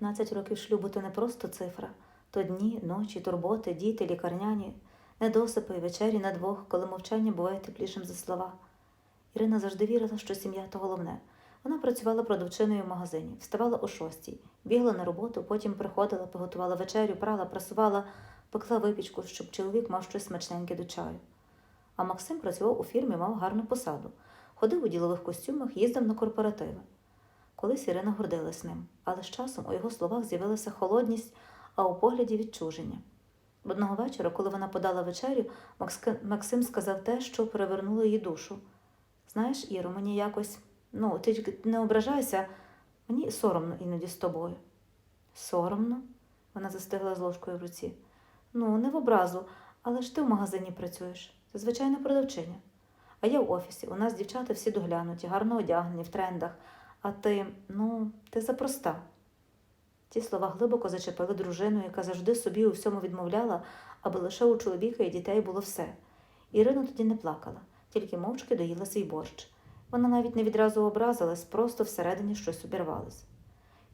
15 років шлюбу то не просто цифра, то дні, ночі, турботи, діти, лікарняні, недосипи вечері на двох, коли мовчання буває теплішим за слова. Ірина завжди вірила, що сім'я то головне. Вона працювала продавчиною в магазині, вставала о шостій, бігла на роботу, потім приходила, приготувала вечерю, прала, прасувала, пекла випічку, щоб чоловік мав щось смачненьке до чаю. А Максим працював у фірмі, мав гарну посаду, ходив у ділових костюмах, їздив на корпоративи. Колись Ірина гордилась ним, але з часом у його словах з'явилася холодність, а у погляді відчуження. Одного вечора, коли вона подала вечерю, Максим сказав те, що перевернуло її душу. Знаєш, Іро, мені якось, ну, ти не ображайся, мені соромно іноді з тобою. Соромно? Вона застигла з ложкою в руці. Ну, не в образу, але ж ти в магазині працюєш. Це звичайна продавчиня. А я в офісі. У нас дівчата всі доглянуті, гарно одягнені, в трендах. А ти, ну, ти запроста. Ті слова глибоко зачепили дружину, яка завжди собі у всьому відмовляла, аби лише у чоловіка і дітей було все. Ірина тоді не плакала, тільки мовчки доїла свій борщ. Вона навіть не відразу образилась, просто всередині щось обірвалось.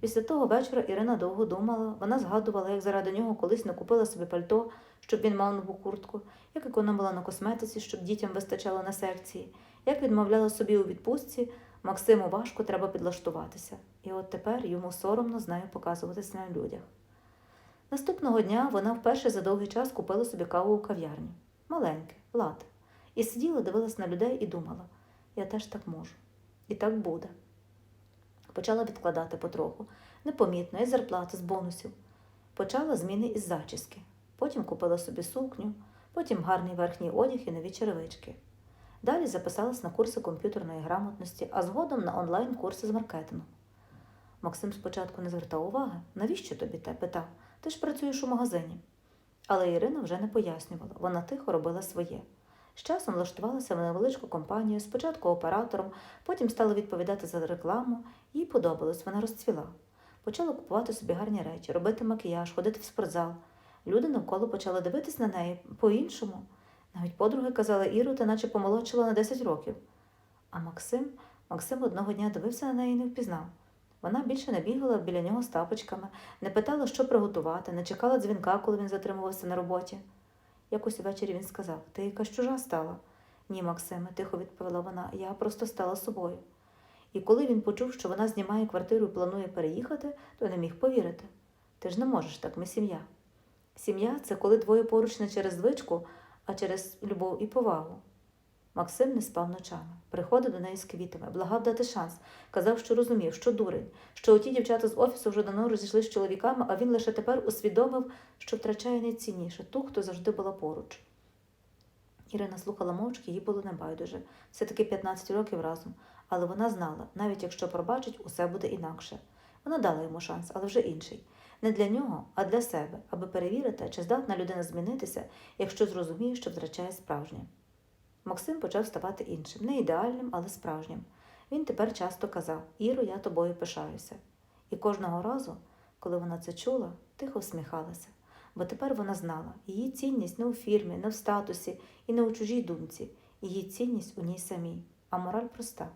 Після того вечора Ірина довго думала, вона згадувала, як заради нього колись не купила собі пальто, щоб він мав нову куртку, як економила на косметиці, щоб дітям вистачало на секції, як відмовляла собі у відпустці, Максиму важко треба підлаштуватися. І от тепер йому соромно з нею показуватися на людях. Наступного дня вона вперше за довгий час купила собі каву у кав'ярні. Маленьке, лате. І сиділа, дивилась на людей і думала: я теж так можу. І так буде. Почала відкладати потроху, непомітно, із зарплати, з бонусів. Почала зміни із зачіски. Потім купила собі сукню, потім гарний верхній одяг і нові черевички. Далі записалась на курси комп'ютерної грамотності, а згодом на онлайн-курси з маркетингу. Максим спочатку не звертав уваги, навіщо тобі те питав? Ти ж працюєш у магазині. Але Ірина вже не пояснювала, вона тихо робила своє. З часом влаштувалася в невеличку компанію, спочатку оператором, потім стала відповідати за рекламу, їй подобалось, вона розцвіла. Почала купувати собі гарні речі, робити макіяж, ходити в спортзал. Люди навколо почали дивитись на неї по-іншому. Навіть подруги казали Іру, ти наче помолодшила на 10 років. А Максим, Максим одного дня дивився на неї і не впізнав. Вона більше не бігала біля нього з тапочками, не питала, що приготувати, не чекала дзвінка, коли він затримувався на роботі. Якось увечері він сказав: Ти якась чужа стала. Ні, Максиме, тихо відповіла вона, я просто стала собою. І коли він почув, що вона знімає квартиру і планує переїхати, то не міг повірити. Ти ж не можеш так, ми сім'я. Сім'я це коли двоє поруч не через звичку, а через любов і повагу. Максим не спав ночами, приходив до неї з квітами, благав дати шанс, казав, що розумів, що дурень, що оті дівчата з офісу вже давно розійшлися з чоловіками, а він лише тепер усвідомив, що втрачає найцінніше ту, хто завжди була поруч. Ірина слухала мовчки, їй було небайдуже. Все-таки 15 років разом, але вона знала, навіть якщо пробачить, усе буде інакше. Вона дала йому шанс, але вже інший. Не для нього, а для себе, аби перевірити, чи здатна людина змінитися, якщо зрозуміє, що втрачає справжнє. Максим почав ставати іншим, не ідеальним, але справжнім. Він тепер часто казав Іро, я тобою пишаюся. І кожного разу, коли вона це чула, тихо всміхалася, бо тепер вона знала, її цінність не у фірмі, не в статусі і не у чужій думці, її цінність у ній самій. А мораль проста.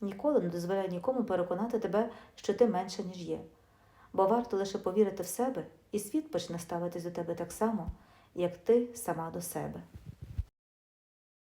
Ніколи не дозволяй нікому переконати тебе, що ти менша, ніж є. Бо варто лише повірити в себе, і світ почне ставитись до тебе так само, як ти сама до себе.